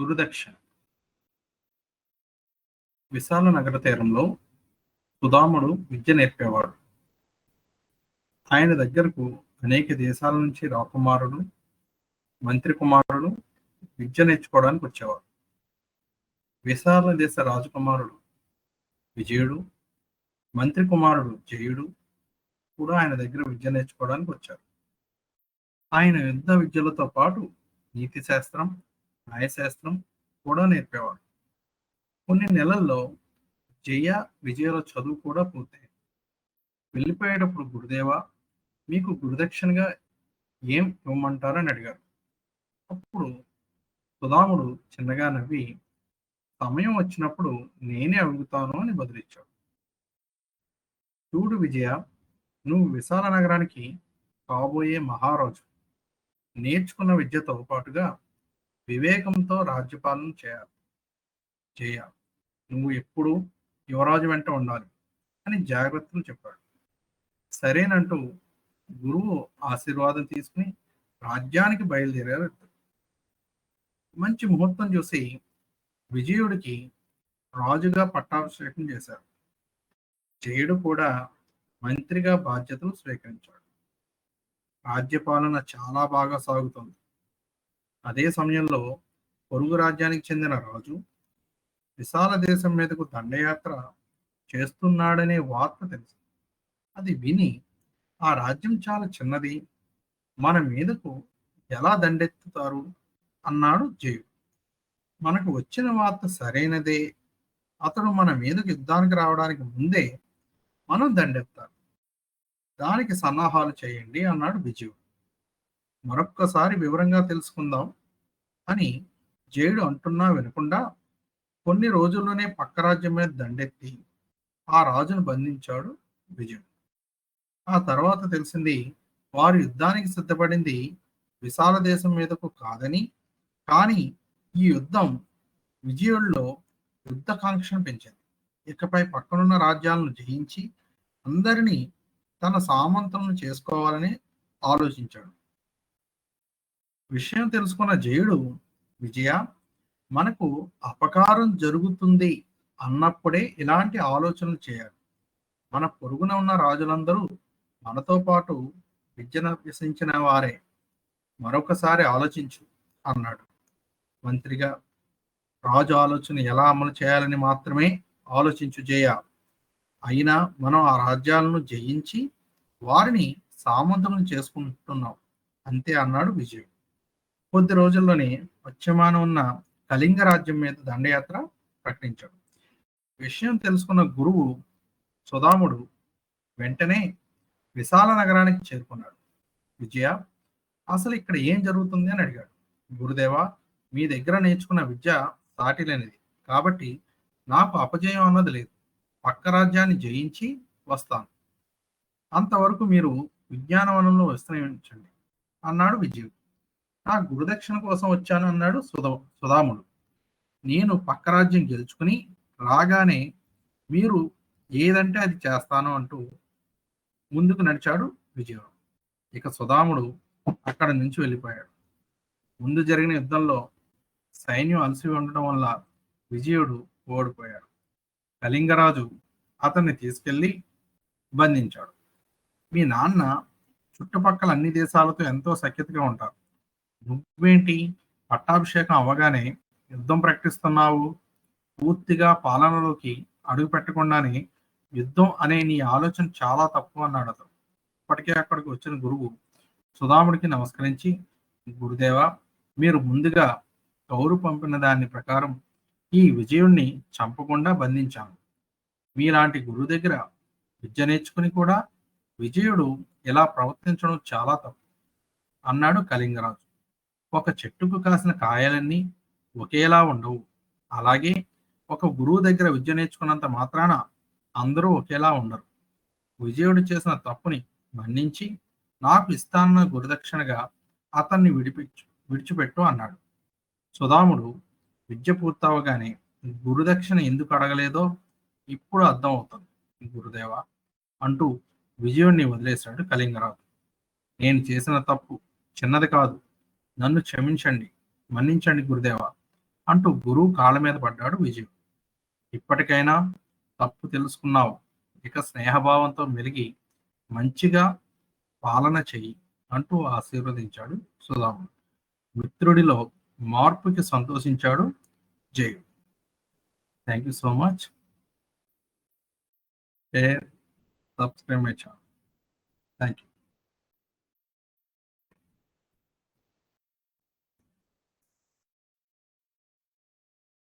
గురుదక్షిణ. విశాల నగర తీరంలో సుధాముడు విద్య నేర్పేవాడు. ఆయన దగ్గరకు అనేక దేశాల నుంచి రాకుమారులు మంత్రి కుమారులు విద్య నేర్చుకోవడానికి వచ్చేవారు విశాల దేశ రాజకుమారుడు విజయుడు మంత్రి కుమారుడు జయుడు కూడా ఆయన దగ్గర విద్య నేర్చుకోవడానికి వచ్చారు. ఆయన యుద్ధ విద్యలతో పాటు నీతి శాస్త్రం న్యాయశాస్త్రం కూడా నేర్పేవాడు. కొన్ని నెలల్లో జయ విజయాల చదువు కూడా పూర్తయింది. వెళ్ళిపోయేటప్పుడు గురుదేవా మీకు గురుదక్షిణగా ఏం ఇవ్వమంటారని అడిగారు. అప్పుడు సుధాముడు చిన్నగా నవ్వి సమయం వచ్చినప్పుడు నేనే అడుగుతాను అని బదిలిచ్చాడు. చూడు విజయ నువ్వు విశాల నగరానికి కాబోయే మహారాజు. నేర్చుకున్న విద్యతో పాటుగా వివేకంతో రాజ్యపాలన చేయాలి. చేయాలి. నువ్వు ఎప్పుడు యువరాజు వెంట ఉండాలి అని జాగ్రత్తలు చెప్పాడు. సరేనంటూ గురువు ఆశీర్వాదం తీసుకుని రాజ్యానికి బయలుదేరారు మంచి ముహూర్తం చూసి విజయుడికి రాజుగా పట్టాభిషేకం చేశారు. జయుడు కూడా మంత్రిగా బాధ్యతలు స్వీకరించాడు. రాజ్యపాలన చాలా బాగా సాగుతుంది. అదే సమయంలో పొరుగు రాజ్యానికి చెందిన రాజు విశాల దేశం మీదకు దండయాత్ర చేస్తున్నాడనే వార్త తెలుసు. అది విని ఆ రాజ్యం చాలా చిన్నది. మన మీదకు ఎలా దండెత్తుతారు? అన్నాడు జయుడు. మనకు వచ్చిన వార్త సరైనదే. అతడు మన మీదకు యుద్ధానికి రావడానికి ముందే మనం దండెత్తాలి. దానికి సన్నాహాలు చేయండి అన్నాడు విజయుడు. మరొక్కసారి వివరంగా తెలుసుకుందాం. అని జయుడు అంటున్నా వినకుండా కొన్ని రోజుల్లోనే పక్క రాజ్యం మీద దండెత్తి ఆ రాజును బంధించాడు విజయుడు. ఆ తర్వాత తెలిసింది వారు యుద్ధానికి సిద్ధపడింది విశాల దేశం మీదకు కాదని కానీ ఈ యుద్ధం విజయుల్లో యుద్ధకాంక్షను పెంచింది. ఇకపై పక్కనున్న రాజ్యాలను జయించి అందరినీ తన సామంతులను చేసుకోవాలని ఆలోచించాడు. విషయం తెలుసుకున్న జయుడు విజయ మనకు అపకారం జరుగుతుంది అన్నప్పుడే ఇలాంటి ఆలోచనలు చేయాలి. మన పొరుగున ఉన్న రాజులందరూ మనతో పాటు విద్యను అభ్యసించిన వారే. మరొకసారి ఆలోచించు అన్నాడు. మంత్రిగా రాజు ఆలోచన ఎలా అమలు చేయాలని మాత్రమే ఆలోచించు జయ. అయినా మనం ఆ రాజ్యాలను జయించి వారిని సామంతం చేసుకుంటున్నాం. అంతే అన్నాడు విజయుడు. కొద్ది రోజుల్లోనే పశ్చిమాన ఉన్న కళింగ రాజ్యం మీద దండయాత్ర ప్రకటించాడు. విషయం తెలుసుకున్న గురువు సుధాముడు వెంటనే విశాల నగరానికి చేరుకున్నాడు. విజయ అసలు ఇక్కడ ఏం జరుగుతుంది అని అడిగాడు. గురుదేవా మీ దగ్గర నేర్చుకున్న విద్య సాటి లేనిది కాబట్టి నాకు అపజయం అన్నది లేదు. పక్క రాజ్యాన్ని జయించి వస్తాను. అంతవరకు మీరు విజ్ఞానవనంలో విస్తరించండి అన్నాడు విజయుడు. నా గురుదక్షిణ కోసం వచ్చాను అన్నాడు సుధా సుధాముడు. నేను పక్క రాజ్యం గెలుచుకుని రాగానే మీరు ఏదంటే అది చేస్తాను అంటూ ముందుకు నడిచాడు విజయుడు ఇక సుధాముడు అక్కడ నుంచి వెళ్ళిపోయాడు. ముందు జరిగిన యుద్ధంలో సైన్యం అలసి ఉండడం వల్ల విజయుడు ఓడిపోయాడు. కళింగరాజు అతన్ని తీసుకెళ్ళి బంధించాడు. మీ నాన్న చుట్టుపక్కల అన్ని దేశాలతో ఎంతో సఖ్యతగా ఉంటారు. నువ్వేంటి? పట్టాభిషేకం అవ్వగానే యుద్ధం ప్రకటిస్తున్నావు. పూర్తిగా పాలనలోకి అడుగు పెట్టకుండానే యుద్ధం అనే నీ ఆలోచన చాలా తప్పు అన్నాడు అతను. ఇప్పటికే అక్కడికి వచ్చిన గురువు సుధాముడికి నమస్కరించి గురుదేవా మీరు ముందుగా కౌరు పంపిన దాని ప్రకారం ఈ విజయుణ్ణి చంపకుండా బంధించాను. మీలాంటి గురువు దగ్గర విద్య నేర్చుకుని కూడా విజయుడు ఇలా ప్రవర్తించడం చాలా తప్పు అన్నాడు కళింగరాజు. ఒక చెట్టుకు కాసిన కాయలన్నీ ఒకేలా ఉండవు. అలాగే ఒక గురువు దగ్గర విద్య నేర్చుకున్నంత మాత్రాన అందరూ ఒకేలా ఉండరు. విజయుడు చేసిన తప్పుని మన్నించి నాకు ఇస్తానన్న గురుదక్షిణగా అతన్ని విడిపించు విడిచిపెట్టు అన్నాడు. సుధాముడు విద్య పూర్తవగానే గురుదక్షిణ ఎందుకు అడగలేదో ఇప్పుడు అర్థం అవుతుంది గురుదేవ అంటూ విజయుణ్ణి వదిలేశాడు కళింగరాజు. నేను చేసిన తప్పు చిన్నది కాదు నన్ను క్షమించండి మన్నించండి గురుదేవ అంటూ గురువు కాళ్ళ మీద పడ్డాడు విజయ్. ఇప్పటికైనా తప్పు తెలుసుకున్నావు ఇక స్నేహభావంతో మెలిగి మంచిగా పాలన చెయ్యి అంటూ ఆశీర్వదించాడు సుధాముడు మిత్రుడిలో మార్పుకి సంతోషించాడు Jayudu thank you so much share subscribe my channel thank you